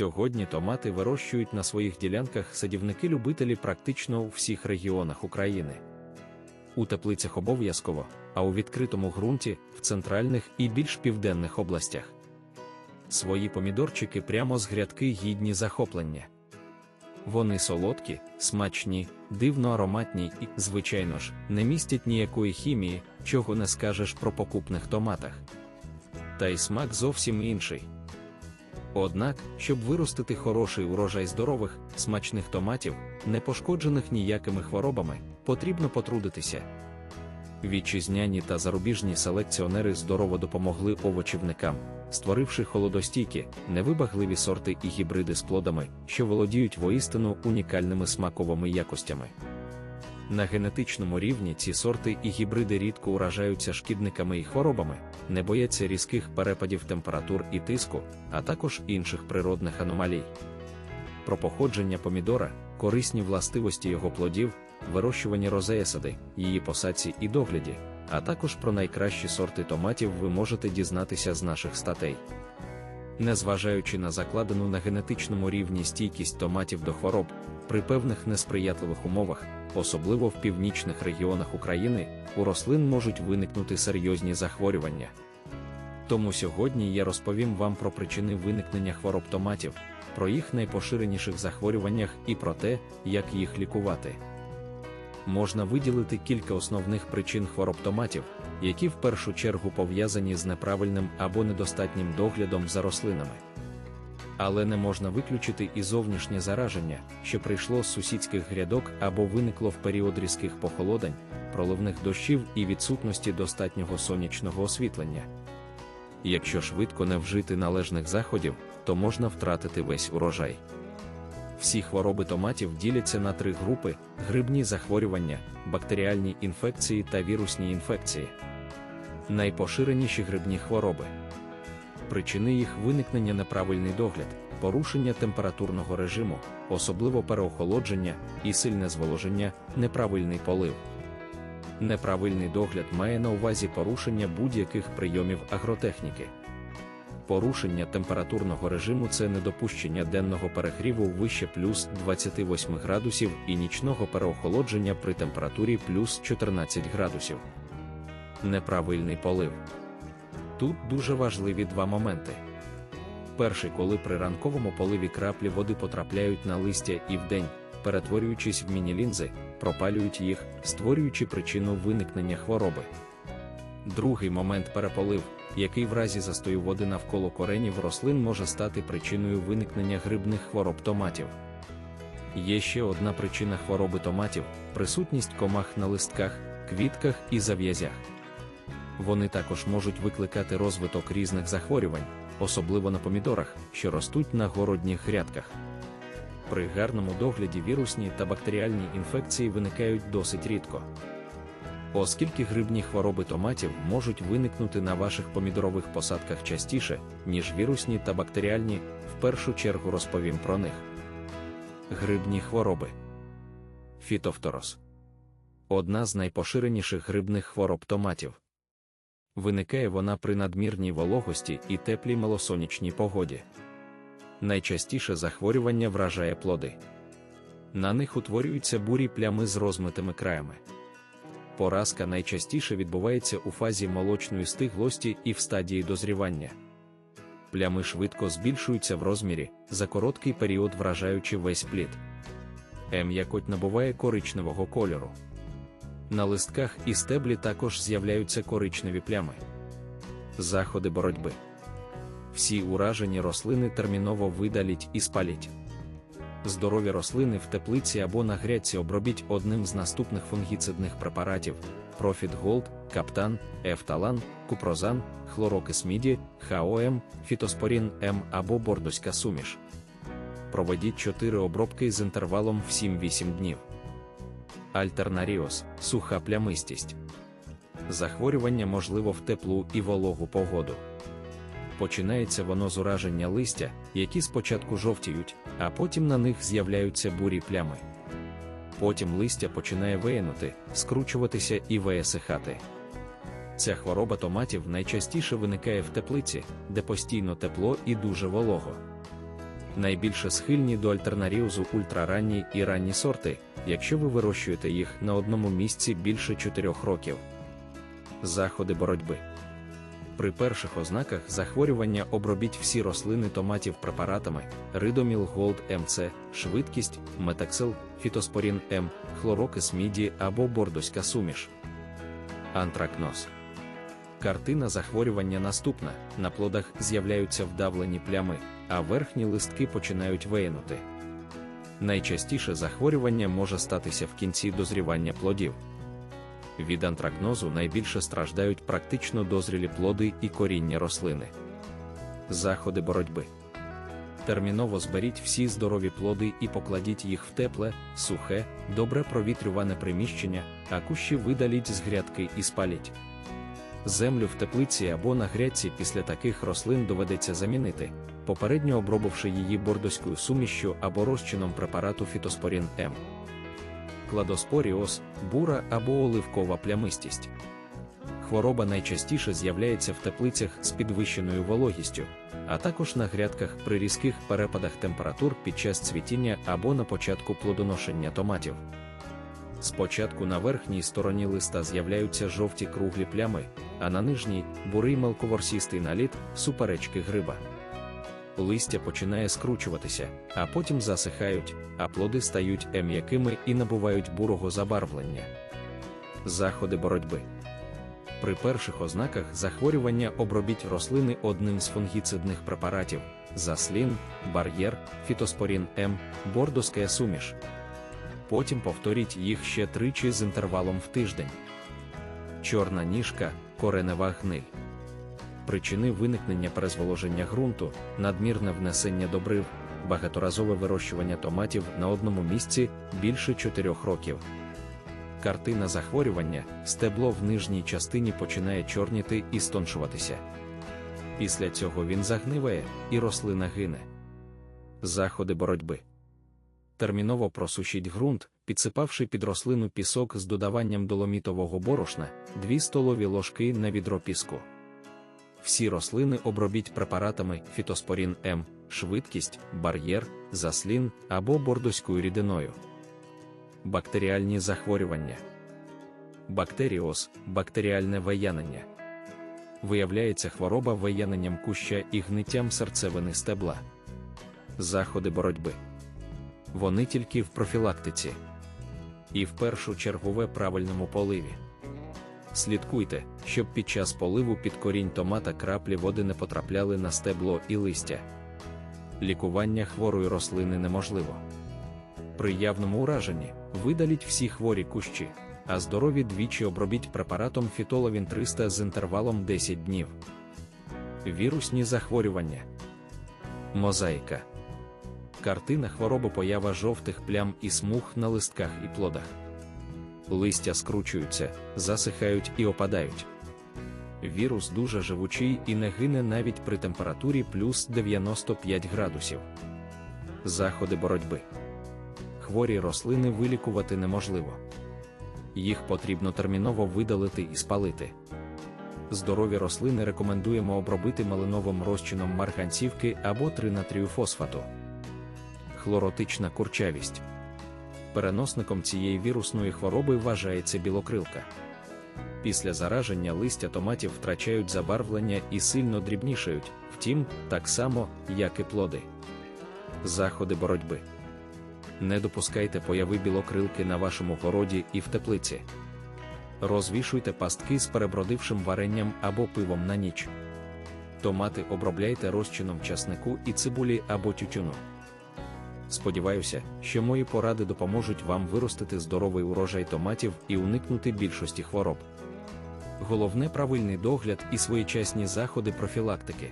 Сьогодні томати вирощують на своїх ділянках садівники-любителі практично у всіх регіонах України. У теплицях обов'язково, а у відкритому ґрунті в центральних і більш південних областях. Свої помідорчики прямо з грядки гідні захоплення. Вони солодкі, смачні, дивно ароматні і, звичайно ж, не містять ніякої хімії, чого не скажеш про покупних томатах. Та й смак зовсім інший. Однак, щоб виростити хороший урожай здорових, смачних томатів, не пошкоджених ніякими хворобами, потрібно потрудитися. Вітчизняні та зарубіжні селекціонери здорово допомогли овочівникам, створивши холодостійкі, невибагливі сорти і гібриди з плодами, що володіють воістину унікальними смаковими якостями. На генетичному рівні ці сорти і гібриди рідко уражаються шкідниками і хворобами, не бояться різких перепадів температур і тиску, а також інших природних аномалій. Про походження помідора, корисні властивості його плодів, вирощуванні розеясади, її посадці і догляді, а також про найкращі сорти томатів ви можете дізнатися з наших статей. Незважаючи на закладену на генетичному рівні стійкість томатів до хвороб, при певних несприятливих умовах, особливо в північних регіонах України, у рослин можуть виникнути серйозні захворювання. Тому сьогодні я розповім вам про причини виникнення хвороб томатів, про їх найпоширеніших захворюваннях і про те, як їх лікувати. Можна виділити кілька основних причин хвороб томатів, які в першу чергу пов'язані з неправильним або недостатнім доглядом за рослинами. Але не можна виключити і зовнішнє зараження, що прийшло з сусідських грядок або виникло в період різких похолодань, проливних дощів і відсутності достатнього сонячного освітлення. Якщо швидко не вжити належних заходів, то можна втратити весь урожай. Всі хвороби томатів діляться на три групи: грибні захворювання, бактеріальні інфекції та вірусні інфекції. Найпоширеніші грибні хвороби. Причини їх виникнення неправильний догляд, порушення температурного режиму, особливо переохолодження і сильне зволоження, неправильний полив. Неправильний догляд має на увазі порушення будь-яких прийомів агротехніки. Порушення температурного режиму це недопущення денного перегріву вище плюс 28 градусів і нічного переохолодження при температурі плюс 14 градусів. Неправильний полив. Тут дуже важливі два моменти. Перший, коли при ранковому поливі краплі води потрапляють на листя і вдень, перетворюючись в міні-лінзи, пропалюють їх, створюючи причину виникнення хвороби. Другий момент переполив, який в разі застою води навколо коренів рослин може стати причиною виникнення грибних хвороб томатів. Є ще одна причина хвороби томатів присутність комах на листках, квітках і зав'язях. Вони також можуть викликати розвиток різних захворювань, особливо на помідорах, що ростуть на городніх грядках. При гарному догляді вірусні та бактеріальні інфекції виникають досить рідко. Оскільки грибні хвороби томатів можуть виникнути на ваших помідорових посадках частіше, ніж вірусні та бактеріальні, в першу чергу розповім про них. Грибні хвороби. Фітофторос одна з найпоширеніших грибних хвороб томатів. Виникає вона при надмірній вологості і теплій малосонячній погоді. Найчастіше захворювання вражає плоди. На них утворюються бурі плями з розмитими краями. Поразка найчастіше відбувається у фазі молочної стиглості і в стадії дозрівання. Плями швидко збільшуються в розмірі, за короткий період вражаючи весь плід. М'якоть набуває коричневого кольору. На листках і стеблі також з'являються коричневі плями. Заходи боротьби. Всі уражені рослини терміново видаліть і спаліть. Здорові рослини в теплиці або на грядці обробіть одним з наступних фунгіцидних препаратів: Profit Gold, Каптан, Ефталан, Купрозан, Хлорокис Міді, ХОМ, Фітоспорін М або бордоська суміш. Проведіть 4 обробки з інтервалом в 7-8 днів. Альтернаріоз суха плямистість. Захворювання можливо в теплу і вологу погоду. Починається воно з ураження листя, які спочатку жовтіють, а потім на них з'являються бурі плями. Потім листя починає виянути, скручуватися і висихати. Ця хвороба томатів найчастіше виникає в теплиці, де постійно тепло і дуже волого. Найбільше схильні до альтернаріозу ультраранні і ранні сорти, якщо ви вирощуєте їх на одному місці більше 4 років. Заходи боротьби. При перших ознаках захворювання обробіть всі рослини томатів препаратами Ридоміл Голд МЦ, швидкість, метаксил, фітоспорін М, хлорокис міді або бордоська суміш. Антракноз. Картина захворювання наступна: на плодах з'являються вдавлені плями, а верхні листки починають виянути. Найчастіше захворювання може статися в кінці дозрівання плодів. Від антракнозу найбільше страждають практично дозрілі плоди і коріння рослини. Заходи боротьби. Терміново зберіть всі здорові плоди і покладіть їх в тепле, сухе, добре провітрюване приміщення, а кущі видаліть з грядки і спаліть. Землю в теплиці або на грядці після таких рослин доведеться замінити, попередньо обробивши її бордоською сумішшю або розчином препарату фітоспорін М. Кладоспоріоз, бура або оливкова плямистість. Хвороба найчастіше з'являється в теплицях з підвищеною вологістю, а також на грядках при різких перепадах температур під час цвітіння або на початку плодоношення томатів. Спочатку на верхній стороні листа з'являються жовті круглі плями, а на нижній бурий мелковорсістий наліт, суперечки гриба. Листя починає скручуватися, а потім засихають, а плоди стають м'якими і набувають бурого забарвлення. Заходи боротьби. При перших ознаках захворювання обробіть рослини одним з фунгіцидних препаратів заслін, бар'єр, фітоспорін М, бордоская суміш. Потім повторіть їх ще тричі з інтервалом в тиждень. Чорна ніжка, коренева гниль. Причини виникнення перезволоження ґрунту, надмірне внесення добрив, багаторазове вирощування томатів на одному місці більше 4 років. Картина захворювання, стебло в нижній частині починає чорніти і стоншуватися. Після цього він загниває, і рослина гине. Заходи боротьби. Терміново просушіть ґрунт, підсипавши під рослину пісок з додаванням доломітового борошна, 2 столові ложки на відро піску. Всі рослини обробіть препаратами фітоспорін М, швидкість, бар'єр, заслін або бордоською рідиною. Бактеріальні захворювання. Бактеріоз бактеріальне виянення. Виявляється хвороба вияненням куща і гниттям серцевини стебла. Заходи боротьби. Вони тільки в профілактиці. І в першу чергове правильному поливі. Слідкуйте, щоб під час поливу під корінь томата краплі води не потрапляли на стебло і листя. Лікування хворої рослини неможливо. При явному ураженні видаліть всі хворі кущі, а здорові двічі обробіть препаратом фітоловін 300 з інтервалом 10 днів. Вірусні захворювання. Мозаїка. Картина хвороби поява жовтих плям і смуг на листках і плодах. Листя скручуються, засихають і опадають. Вірус дуже живучий і не гине навіть при температурі плюс 95 градусів. Заходи боротьби. Хворі рослини вилікувати неможливо. Їх потрібно терміново видалити і спалити. Здорові рослини рекомендуємо обробити малиновим розчином марганцівки або тринатрію фосфату. Хлоротична курчавість. Переносником цієї вірусної хвороби вважається білокрилка. Після зараження листя томатів втрачають забарвлення і сильно дрібнішають, втім, так само, як і плоди. Заходи боротьби. Не допускайте появи білокрилки на вашому городі і в теплиці. Розвішуйте пастки з перебродившим варенням або пивом на ніч. Томати обробляйте розчином часнику і цибулі або тютюну. Сподіваюся, що мої поради допоможуть вам виростити здоровий урожай томатів і уникнути більшості хвороб. Головне правильний догляд і своєчасні заходи профілактики.